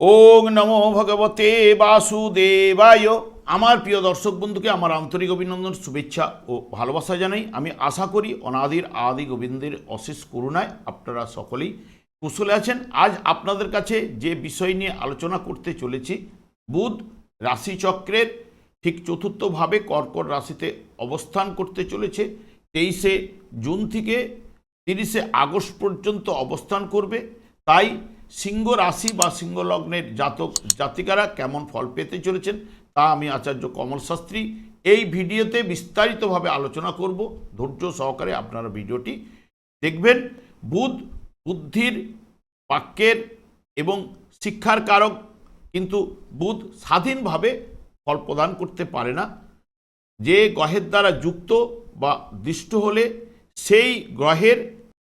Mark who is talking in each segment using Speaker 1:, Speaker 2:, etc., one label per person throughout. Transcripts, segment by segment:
Speaker 1: ওং নমো ভগবতে বাসুদেবায়। আমার প্রিয় দর্শক বন্ধুকে আমার আন্তরিক অভিনন্দন, শুভেচ্ছা ও ভালোবাসা জানাই। আমি আশা করি অনাদির আদি গোবিন্দের অশেষ করুণায় আপনারা সকলেই কুশলে আছেন। আজ আপনাদের কাছে যে বিষয় নিয়ে আলোচনা করতে চলেছি, বুধ রাশিচক্রের ঠিক চতুর্থভাবে কর্কট রাশিতে অবস্থান করতে চলেছে। তেইশে জুন থেকে তিরিশে আগস্ট পর্যন্ত অবস্থান করবে। তাই সিংহ রাশি বা সিংহ লগ্নের জাতক জাতিকারা কেমন ফল পেতে চলেছেন তা আমি আচার্য কমল শাস্ত্রী এই ভিডিওতে বিস্তারিতভাবে আলোচনা করব। ধৈর্য সহকারে আপনারা ভিডিওটি দেখবেন। বুধ বুদ্ধির বাক্যের এবং শিক্ষার কারক, কিন্তু বুধ স্বাধীনভাবে ফল প্রদান করতে পারে না। যে গ্রহের দ্বারা যুক্ত বা দৃষ্ট হলে সেই গ্রহের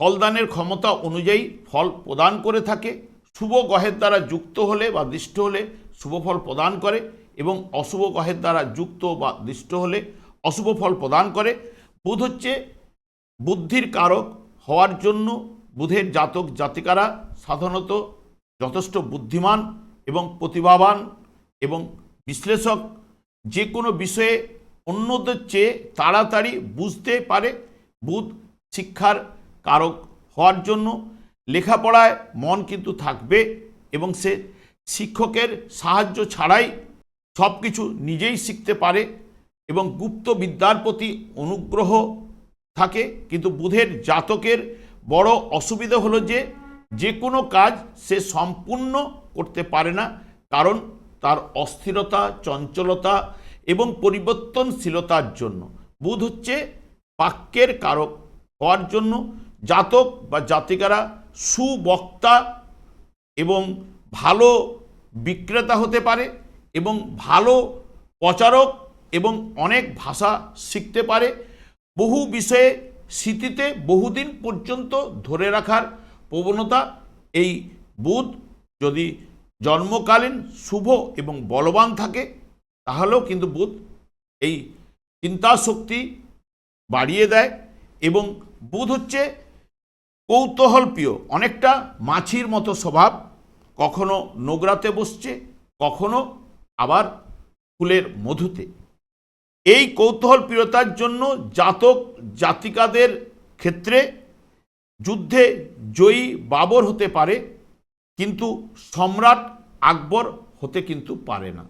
Speaker 1: ফলদানের ক্ষমতা অনুযায়ী ফল প্রদান করে থাকে, শুভ গ্রহের দ্বারা যুক্ত হলে বা দৃষ্ট হলে শুভ ফল প্রদান করে এবং অশুভ গ্রহের দ্বারা যুক্ত বা দৃষ্ট হলে অশুভ ফল প্রদান করে। বুধ হচ্ছে বুদ্ধির কারক হওয়ার জন্য বুধের জাতক জাতিকারা সাধারণত যথেষ্ট বুদ্ধিমান এবং প্রতিভাবান এবং বিশ্লেষক। যে কোনো বিষয়ে অন্যদের চেয়ে তাড়াতাড়ি বুঝতে পারে বুধ শিক্ষার কারক হওয়ার জন্য লেখাপড়ায় মন কিন্তু থাকবে এবং সে শিক্ষকের সাহায্য ছাড়াই সব কিছু নিজেই শিখতে পারে এবং গুপ্ত বিদ্যার প্রতি অনুগ্রহ থাকে। কিন্তু বুধের জাতকের বড় অসুবিধা হলো যে যে কোনো কাজ সে সম্পূর্ণ করতে পারে না, কারণ তার অস্থিরতা, চঞ্চলতা এবং পরিবর্তনশীলতার জন্য। বুধ হচ্ছে বাক্যের কারক হওয়ার জন্য জাতক বা জাতিকারা সুবক্তা এবং ভালো বিক্রেতা হতে পারে এবং ভালো প্রচারক এবং অনেক ভাষা শিখতে পারে। বহু বিষয়ে স্মৃতিতে বহুদিন পর্যন্ত ধরে রাখার প্রবণতা এই বুধ। যদি জন্মকালীন শুভ এবং বলবান থাকে, তাহলেও কিন্তু বুধ এই চিন্তাশক্তি বাড়িয়ে দেয় এবং বুধ হচ্ছে কৌতূহলপ্রিয় অনেকটা মাছির মতো স্বভাব। কখনো নোংরাতে বসছে, কখনো আবার ফুলের মধুতে। এই কৌতূহল প্রিয়তার জন্য জাতক জাতিকাদের ক্ষেত্রে যুদ্ধে জয়ী বাবর হতে পারে, কিন্তু সম্রাট আকবর হতে কিন্তু পারে না।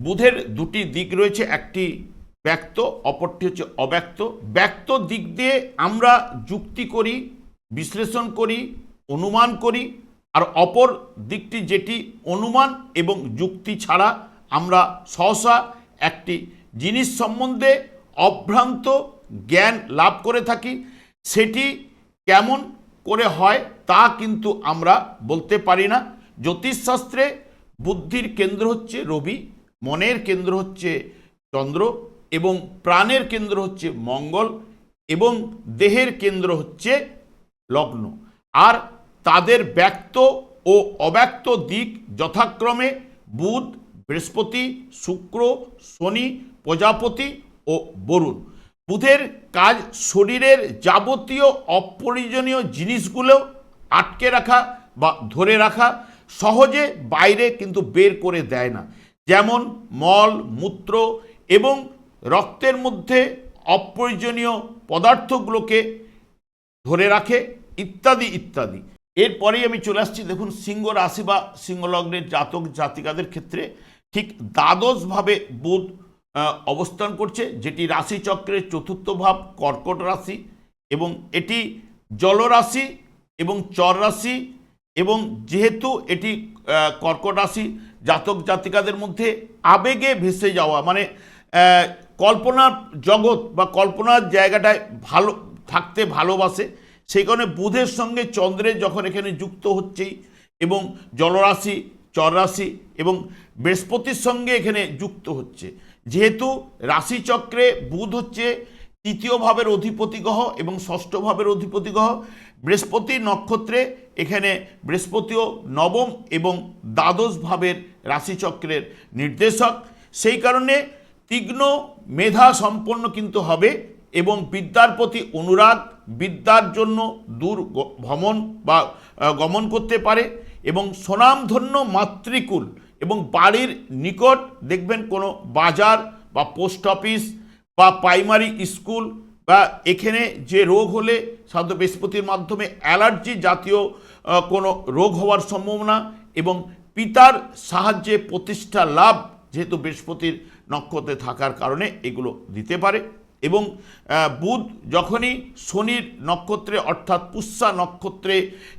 Speaker 1: বুধের দুটি দিক রয়েছে, একটি ব্যক্ত, অপরটি হচ্ছে অব্যক্ত। ব্যক্ত দিক দিয়ে আমরা যুক্তি করি বিশ্লেষণ করি, অনুমান করি, আর অপর দিকটি যেটি অনুমান এবং যুক্তি ছাড়া আমরা সহসা একটি জিনিস সম্বন্ধে অভ্রান্ত জ্ঞান লাভ করে থাকি, সেটি কেমন করে হয় তা কিন্তু আমরা বলতে পারি না। জ্যোতিষশাস্ত্রে বুদ্ধির কেন্দ্র হচ্ছে রবি, মনের কেন্দ্র হচ্ছে চন্দ্র এবং প্রাণের কেন্দ্র হচ্ছে মঙ্গল এবং দেহের কেন্দ্র হচ্ছে লগ্ন। আর তাদের ব্যক্ত ও অব্যক্ত দিক যথাক্রমে বুধ, বৃহস্পতি, শুক্র, শনি, প্রজাপতি ও বরুণ। বুধের কাজ শরীরের যাবতীয় অপ্রয়োজনীয় জিনিসগুলো আটকে রাখা বা ধরে রাখা সহজে বাইরে কিন্তু বের করে দেয় না। যেমন মল, মূত্র এবং রক্তের মধ্যে অপ্রয়োজনীয় পদার্থগুলোকে ধরে রাখে, ইত্যাদি ইত্যাদি। এরপরেই আমি চলে আসছি, দেখুন, সিংহ রাশি বা সিংহলগ্নের জাতক জাতিকাদের ক্ষেত্রে ঠিক দ্বাদশভাবে বুধ অবস্থান করছে, যেটি রাশিচক্রের চতুর্থ ভাব, কর্কট রাশি এবং এটি জলরাশি এবং চর রাশি এবং যেহেতু এটি কর্কট রাশি, জাতক জাতিকাদের মধ্যে আবেগে ভেসে যাওয়া মানে কল্পনার জগৎ বা কল্পনার জায়গাটায় ভালো, থাকতে ভালোবাসে সেই কারণে বুধের সঙ্গে চন্দ্রের যখন এখানে যুক্ত হচ্ছেই এবং জলরাশি, চররাশি এবং বৃহস্পতির সঙ্গে এখানে যুক্ত হচ্ছে। যেহেতু রাশিচক্রে বুধ হচ্ছে তৃতীয় ভাবের অধিপতি গ্রহ এবং ষষ্ঠ ভাবের অধিপতি গ্রহ। বৃহস্পতি নক্ষত্রে এখানে বৃহস্পতিও নবম এবং দ্বাদশ ভাবের রাশিচক্রের নির্দেশক। সেই কারণে তীক্ষ্ণ মেধা সম্পন্ন কিন্তু হবে এবং বিদ্যার প্রতি অনুরাগ বিদ্যার জন্য দূর ভ্রমণ বা গমন করতে পারে এবং স্বনামধন্য মাতৃকুল এবং বাড়ির নিকট দেখবেন কোনো বাজার বা পোস্ট অফিস বা প্রাইমারি স্কুল বা এখানে যে রোগ হলে সাধারণত বৃহস্পতির মাধ্যমে অ্যালার্জি জাতীয় কোনো রোগ হওয়ার সম্ভাবনা এবং পিতার সাহায্যে প্রতিষ্ঠা লাভ যেহেতু বৃহস্পতির নক্ষত্রে থাকার কারণে এগুলো দিতে পারে। এবং বুধ যখনই শনির নক্ষত্রে অর্থাৎ পুষ্যা নক্ষত্রে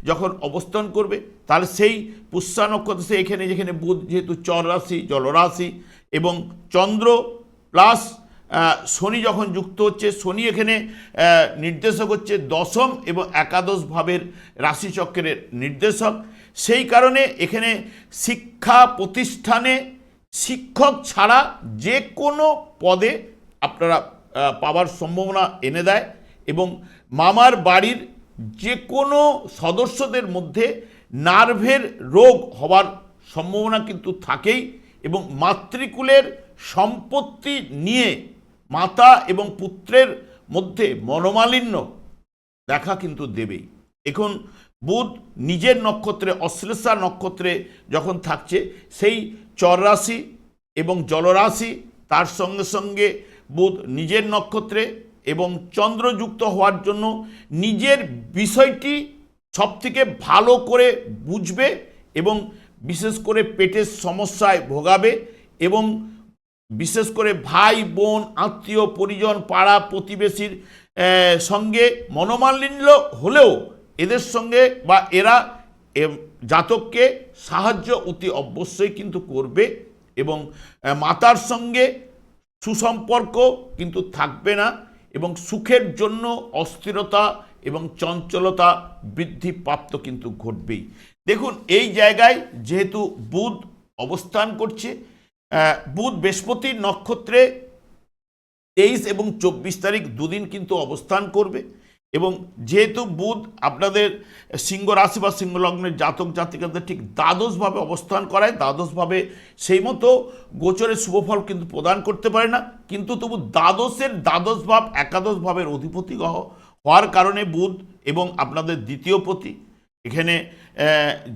Speaker 1: যখন অবস্থান করবে, তাহলে সেই পুষ্যা নক্ষত্রে সে এখানে, যেখানে বুধ যেহেতু চর রাশি, জলরাশি এবং চন্দ্র প্লাস শনি যখন যুক্ত হচ্ছে, শনি এখানে নির্দেশক হচ্ছে দশম এবং একাদশ ভাবের রাশিচক্রের নির্দেশক। সেই কারণে এখানে শিক্ষা প্রতিষ্ঠানে শিক্ষক ছাড়া যে কোনো পদে আপনারা পাওয়ার সম্ভাবনা এনে দেয় এবং মামার বাড়ির যে কোনো সদস্যদের মধ্যে নার্ভের রোগ হওয়ার সম্ভাবনা কিন্তু থাকেই এবং মাতৃকুলের সম্পত্তি নিয়ে মাতা এবং পুত্রের মধ্যে মনোমালিন্য দেখা কিন্তু দেবেই। এখন বুধ নিজের নক্ষত্রে, অশ্লেষা নক্ষত্রে যখন থাকছে, সেই চররাশি এবং জলরাশি তার সঙ্গে সঙ্গে বুধ নিজের নক্ষত্রে এবং চন্দ্রযুক্ত হওয়ার জন্য নিজের বিষয়টি সবথেকে ভালো করে বুঝবে এবং বিশেষ করে পেটের সমস্যায় ভোগাবে এবং বিশেষ করে ভাই, বোন, আত্মীয়, পরিজন, পাড়া, প্রতিবেশীর সঙ্গে মনোমালিন্য হলেও এদের সঙ্গে বা এরা জাতককে সাহায্য অতি অবশ্যই কিন্তু করবে এবং মাতার সঙ্গে সুসম্পর্ক কিন্তু থাকবে না এবং সুখের জন্য অস্থিরতা এবং চঞ্চলতা বৃদ্ধি প্রাপ্ত কিন্তু ঘটবেই। দেখুন, এই জায়গায় যেহেতু বুধ অবস্থান করছে বুধ বৃহস্পতির নক্ষত্রে তেইশ এবং চব্বিশ তারিখ দুদিন কিন্তু অবস্থান করবে। এবং যেহেতু বুধ আপনাদের সিংহ রাশি বা সিংহ লগ্নের জাতক জাতিকাদের ঠিক দ্বাদশভাবে অবস্থান করায়, দ্বাদশভাবে সেই মতো গোচরের শুভফল কিন্তু প্রদান করতে পারে না। কিন্তু তবু দ্বাদশের দ্বাদশ ভাব একাদশ ভাবের অধিপতি গ্রহ হওয়ার কারণে বুধ এবং আপনাদের দ্বিতীয় পতি, এখানে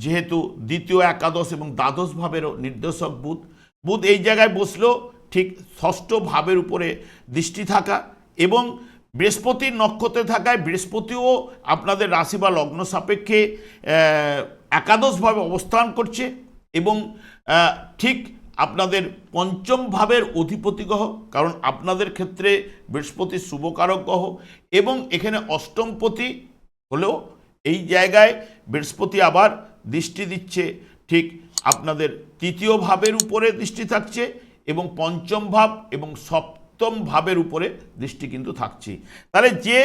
Speaker 1: যেহেতু দ্বিতীয় একাদশ এবং দ্বাদশ ভাবেরও নির্দেশক বুধ বুধ এই জায়গায় বসলেও ঠিক ষষ্ঠ ভাবের উপরে দৃষ্টি থাকা এবং বৃহস্পতির নক্ষত্রে থাকায় বৃহস্পতিও আপনাদের রাশি বা লগ্ন সাপেক্ষে একাদশভাবে অবস্থান করছে এবং ঠিক আপনাদের পঞ্চম ভাবের অধিপতি গ্রহ, কারণ আপনাদের ক্ষেত্রে বৃহস্পতি শুভকারক গ্রহ এবং এখানে অষ্টমপতি হলেও এই জায়গায় বৃহস্পতি আবার দৃষ্টি দিচ্ছে। ঠিক আপনাদের তৃতীয় ভাবের উপরে দৃষ্টি থাকছে এবং পঞ্চম ভাব এবং সপ্তম ভাবের উপরে দৃষ্টি কিন্তু থাকছে। তাহলে যে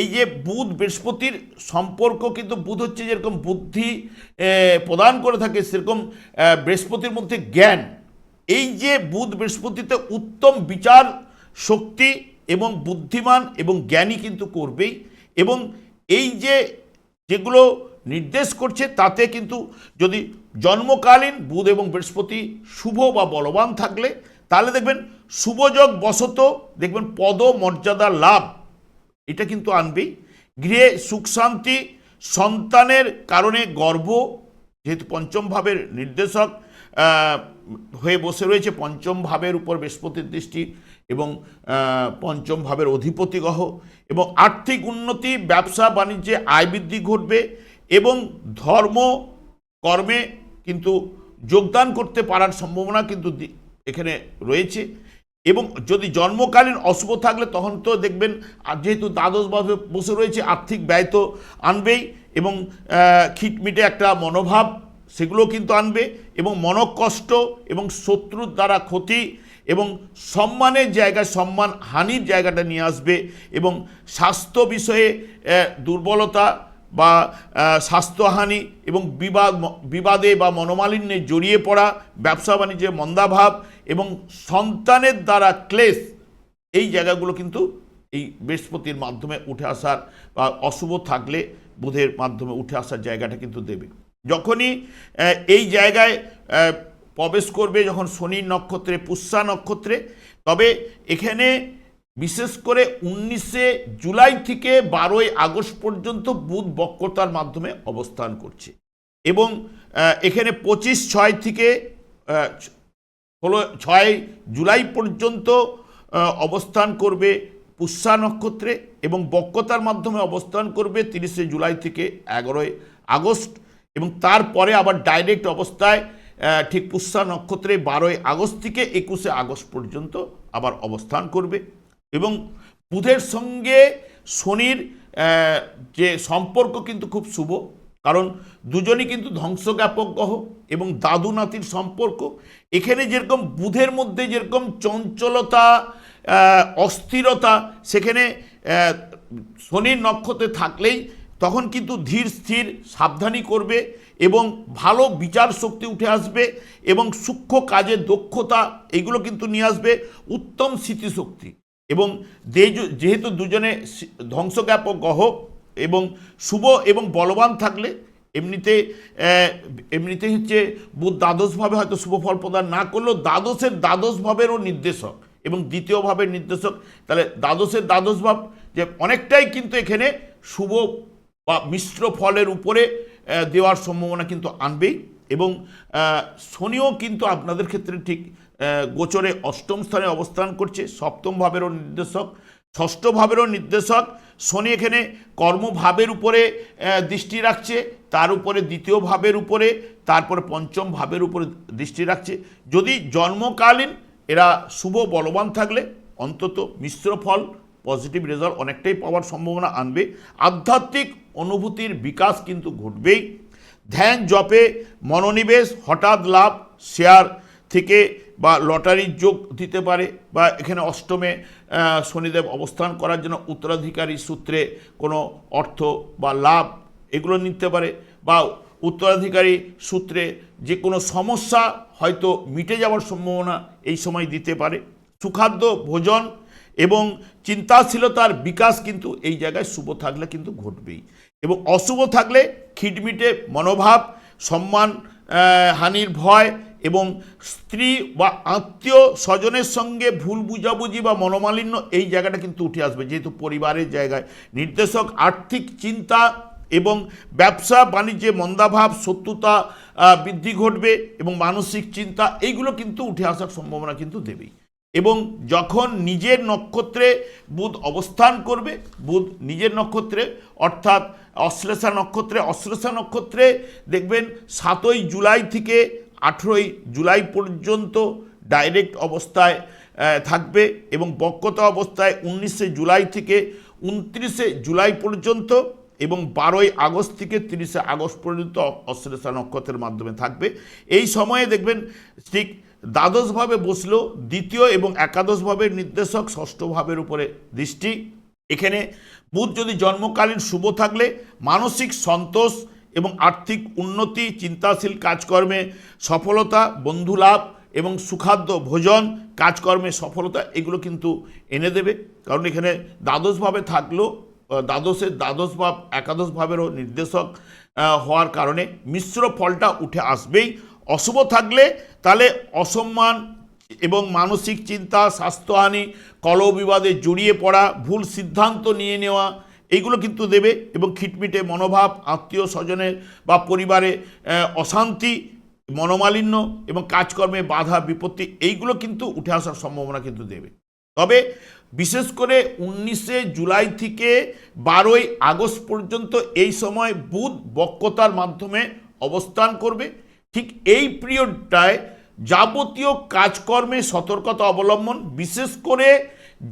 Speaker 1: এই যে বুধ বৃহস্পতির সম্পর্ক কিন্তু বুধ হচ্ছে যেরকম বুদ্ধি প্রদান করে থাকে, সেরকম বৃহস্পতির মধ্যে জ্ঞান। এই যে বুধ বৃহস্পতিতে উত্তম বিচার শক্তি এবং বুদ্ধিমান এবং জ্ঞানী কিন্তু করবেই এবং এই যে যেগুলো নির্দেশ করছে তাতে কিন্তু যদি জন্মকালীন বুধ এবং বৃহস্পতি শুভ বা বলবান থাকলে, তাহলে দেখবেন শুভযোগ বশত দেখবেন পদ মর্যাদা লাভ, এটা কিন্তু আনবেই। গৃহে সুখ শান্তি, সন্তানের কারণে গর্ব, যেহেতু পঞ্চম ভাবের নির্দেশক হয়ে বসে রয়েছে পঞ্চম ভাবের উপর বৃহস্পতির দৃষ্টি এবং পঞ্চম ভাবের অধিপতি গ্রহ এবং আর্থিক উন্নতি, ব্যবসা, বাণিজ্যে আয় বৃদ্ধি ঘটবে এবং ধর্ম, কর্মে কিন্তু যোগদান করতে পারার সম্ভাবনা কিন্তু এখানে রয়েছে। এবং যদি জন্মকালীন অশুভ থাকলে তখন তো দেখবেন যেহেতু দ্বাদশভাবে বসে রয়েছে, আর্থিক ব্যয় তো আনবেই এবং খিটমিটে একটা মনোভাব সেগুলো কিন্তু আনবে এবং মনকষ্ট এবং শত্রুর দ্বারা ক্ষতি এবং সম্মানের জায়গায় সম্মান হানির জায়গাটা নিয়ে আসবে এবং স্বাস্থ্য বিষয়ে দুর্বলতা বা স্বাস্থ্যহানি এবং বিবাদ, বিবাদে বা মনোমালিন্যে জড়িয়ে পড়া, ব্যবসা বাণিজ্যে মন্দাভাব এবং সন্তানের দ্বারা ক্লেশ, এই জায়গাগুলো কিন্তু এই বৃহস্পতির মাধ্যমে উঠে আসার বা অশুভ থাকলে বুধের মাধ্যমে উঠে আসার জায়গাটা কিন্তু দেবে। যখনই এই জায়গায় প্রবেশ করবে যখন শনির নক্ষত্রে, পুষ্যা নক্ষত্রে, তবে এখানে বিশেষ করে উনিশে জুলাই থেকে বারোই আগস্ট পর্যন্ত বুধ বক্রতার মাধ্যমে অবস্থান করছে। এবং এখানে পঁচিশ ছয় থেকে ষোলো ছয় জুলাই পর্যন্ত অবস্থান করবে পুষ্যা নক্ষত্রে এবং বক্রতার মাধ্যমে অবস্থান করবে তিরিশে জুলাই থেকে এগারোই আগস্ট। এবং তারপরে আবার ডাইরেক্ট অবস্থায় ঠিক পুষ্যা নক্ষত্রে বারোই আগস্ট থেকে একুশে আগস্ট পর্যন্ত আবার অবস্থান করবে। এবং বুধের সঙ্গে শনির যে সম্পর্ক কিন্তু খুব শুভ, কারণ দুজনই কিন্তু ধ্বংসজ্ঞাপক গ্রহ এবং দাদু নাতির সম্পর্ক। এখানে যেরকম বুধের মধ্যে যেরকম চঞ্চলতা অস্থিরতা, সেখানে শনির নক্ষত্রে থাকলেই তখন কিন্তু ধীর, স্থির, সাবধানী করবে এবং ভালো বিচার শক্তি উঠে আসবে এবং সূক্ষ্ম কাজের দক্ষতা এগুলো কিন্তু নিয়ে আসবে, উত্তম স্মৃতিশক্তি। এবং যেহেতু দুজনে সি- ধ্বংসজ্ঞাপক গ্রহ এবং শুভ এবং বলবান থাকলে এমনিতে এমনিতে হচ্ছে বুধ দ্বাদশভাবে হয়তো শুভ ফল প্রদান না করলেও দ্বাদশের দ্বাদশ ভাবেরও নির্দেশক এবং দ্বিতীয় ভাবের নির্দেশক। তাহলে দ্বাদশের দ্বাদশ ভাব যে অনেকটাই কিন্তু এখানে শুভ বা মিশ্র ফলের উপরে দেওয়ার সম্ভাবনা কিন্তু আনবেই এবং শনিও কিন্তু আপনাদের ক্ষেত্রে ঠিক গোচরে অষ্টম স্থানে অবস্থান করছে, সপ্তম ভাবেরও নির্দেশক, ষষ্ঠ ভাবেরও নির্দেশক। শনি এখানে কর্মভাবের উপরে দৃষ্টি রাখছে, তার উপরে দ্বিতীয় ভাবের উপরে, তারপরে পঞ্চম ভাবের উপরে দৃষ্টি রাখছে। যদি জন্মকালীন এরা শুভ বলবান থাকলে, অন্তত মিশ্র ফল পজিটিভ রেজাল্ট অনেকটাই পাওয়ার সম্ভাবনা আনবে। আধ্যাত্মিক অনুভূতির বিকাশ কিন্তু ঘটবেই। ধ্যান জপে মনোনিবেশ, হঠাৎ লাভ শেয়ার থেকে বা লটারির যোগ দিতে পারে বা এখানে অষ্টমে শনিদেব অবস্থান করার জন্য উত্তরাধিকারী সূত্রে কোনো অর্থ বা লাভ এগুলো নিতে পারে বা উত্তরাধিকারী সূত্রে যে কোনো সমস্যা হয়তো মিটে যাওয়ার সম্ভাবনা এই সময় দিতে পারে। সুখাদ্য, ভোজন এবং চিন্তাশীলতার বিকাশ কিন্তু এই জায়গায় শুভ থাকলে কিন্তু ঘটবেই এবং অশুভ থাকলে খিটমিটে মনোভাব, সম্মান হানির ভয় এবং স্ত্রী বা আত্মীয় স্বজনের সঙ্গে ভুল বুঝাবুঝি বা মনোমালিন্য এই জায়গাটা কিন্তু উঠে আসবে। যেহেতু পরিবারের জায়গায় নির্দেশক আর্থিক চিন্তা এবং ব্যবসা বাণিজ্যে মন্দাভাব আহ, বৃদ্ধি ঘটবে এবং মানসিক চিন্তা এইগুলো কিন্তু উঠে আসার সম্ভাবনা কিন্তু দেবেই। এবং যখন নিজের নক্ষত্রে বুধ অবস্থান করবে বুধ নিজের নক্ষত্রে অর্থাৎ অশ্লেষা নক্ষত্রে অশ্লেষা নক্ষত্রে দেখবেন সাতই জুলাই থেকে আঠেরোই জুলাই পর্যন্ত ডাইরেক্ট অবস্থায় থাকবে এবং বক্রতা অবস্থায় উনিশে জুলাই থেকে উনত্রিশে জুলাই পর্যন্ত এবং বারোই আগস্ট থেকে তিরিশে আগস্ট পর্যন্ত অশ্লেষা নক্ষত্রের মাধ্যমে থাকবে। এই সময়ে দেখবেন ঠিক দ্বাদশভাবে বসল, দ্বিতীয় এবং একাদশ ভাবের নির্দেশক ষষ্ঠ ভাবের উপরে দৃষ্টি। এখানে বুধ যদি জন্মকালীন শুভ থাকলে মানসিক সন্তোষ এবং আর্থিক উন্নতি, চিন্তাশীল কাজকর্মে সফলতা, বন্ধুলাভ এবং সুখাদ্য ভোজন, কাজকর্মে সফলতা, এগুলো কিন্তু এনে দেবে। কারণ এখানে দ্বাদশভাবে থাকলেও দ্বাদশের দ্বাদশ ভাব, একাদশ ভাবেরও নির্দেশক হওয়ার কারণে মিশ্র ফলটা উঠে আসবেই। অশুভ থাকলে তাহলে অসম্মান এবং মানসিক চিন্তা, স্বাস্থ্যহানি কলবিবাদে জড়িয়ে পড়া, ভুল সিদ্ধান্ত নিয়ে নেওয়া এইগুলো কিন্তু দেবে এবং খিটমিটে মনোভাব, আত্মীয় স্বজনের বা পরিবারে অশান্তি, মনোমালিন্য এবং কাজকর্মে বাধা, বিপত্তি এইগুলো কিন্তু উঠে আসার সম্ভাবনা কিন্তু দেবে। তবে বিশেষ করে উনিশে জুলাই থেকে বারোই আগস্ট পর্যন্ত এই সময় বুধ বক্রতার মাধ্যমে অবস্থান করবে। ঠিক এই পিরিয়ডটায় যাবতীয় কাজকর্মে সতর্কতা অবলম্বন, বিশেষ করে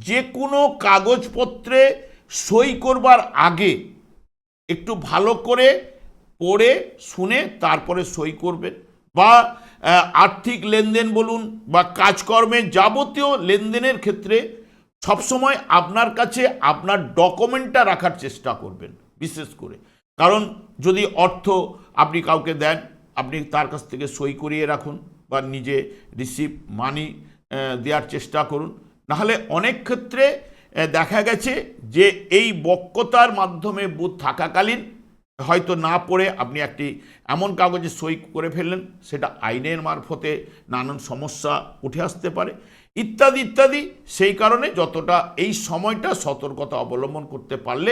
Speaker 1: যে কোনো কাগজপত্রে সই করবার আগে একটু ভালো করে পড়ে, শুনে তারপরে সই করবেন। বা আর্থিক লেনদেন বলুন বা কাজকর্মের যাবতীয় লেনদেনের ক্ষেত্রে সবসময় আপনার কাছে আপনার ডকুমেন্টটা রাখার চেষ্টা করবেন, বিশেষ করে। কারণ যদি অর্থ আপনি কাউকে দেন, আপনি তার কাছ থেকে সই করিয়ে রাখুন বা নিজে রিসিভ মানি দেওয়ার চেষ্টা করুন। নাহলে অনেক ক্ষেত্রে দেখা গেছে যে এই বক্যতার মাধ্যমে বুথ থাকাকালীন হয়তো না পড়ে আপনি একটি এমন কাগজে সই করে ফেললেন, সেটা আইনের মারফতে নানান সমস্যা উঠে আসতে পারে। ইত্যাদি ইত্যাদি, সেই কারণে যতটা এই সময়টা সতর্কতা অবলম্বন করতে পারলে